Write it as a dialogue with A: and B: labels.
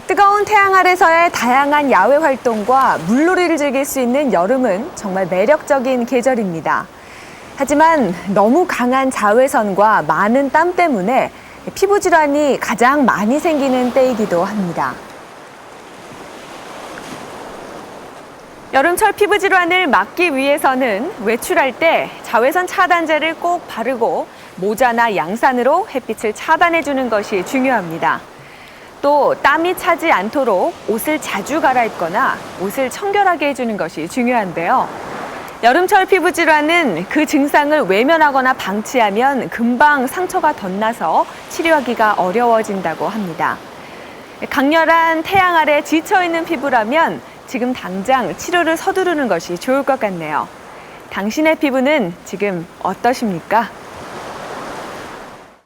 A: 뜨거운 태양 아래서의 다양한 야외 활동과 물놀이를 즐길 수 있는 여름은 정말 매력적인 계절입니다. 하지만 너무 강한 자외선과 많은 땀 때문에 피부 질환이 가장 많이 생기는 때이기도 합니다. 여름철 피부 질환을 막기 위해서는 외출할 때 자외선 차단제를 꼭 바르고 모자나 양산으로 햇빛을 차단해 주는 것이 중요합니다. 또 땀이 차지 않도록 옷을 자주 갈아입거나 옷을 청결하게 해주는 것이 중요한데요. 여름철 피부 질환은 그 증상을 외면하거나 방치하면 금방 상처가 덧나서 치료하기가 어려워진다고 합니다. 강렬한 태양 아래 지쳐 있는 피부라면 지금 당장 치료를 서두르는 것이 좋을 것 같네요. 당신의 피부는 지금 어떠십니까?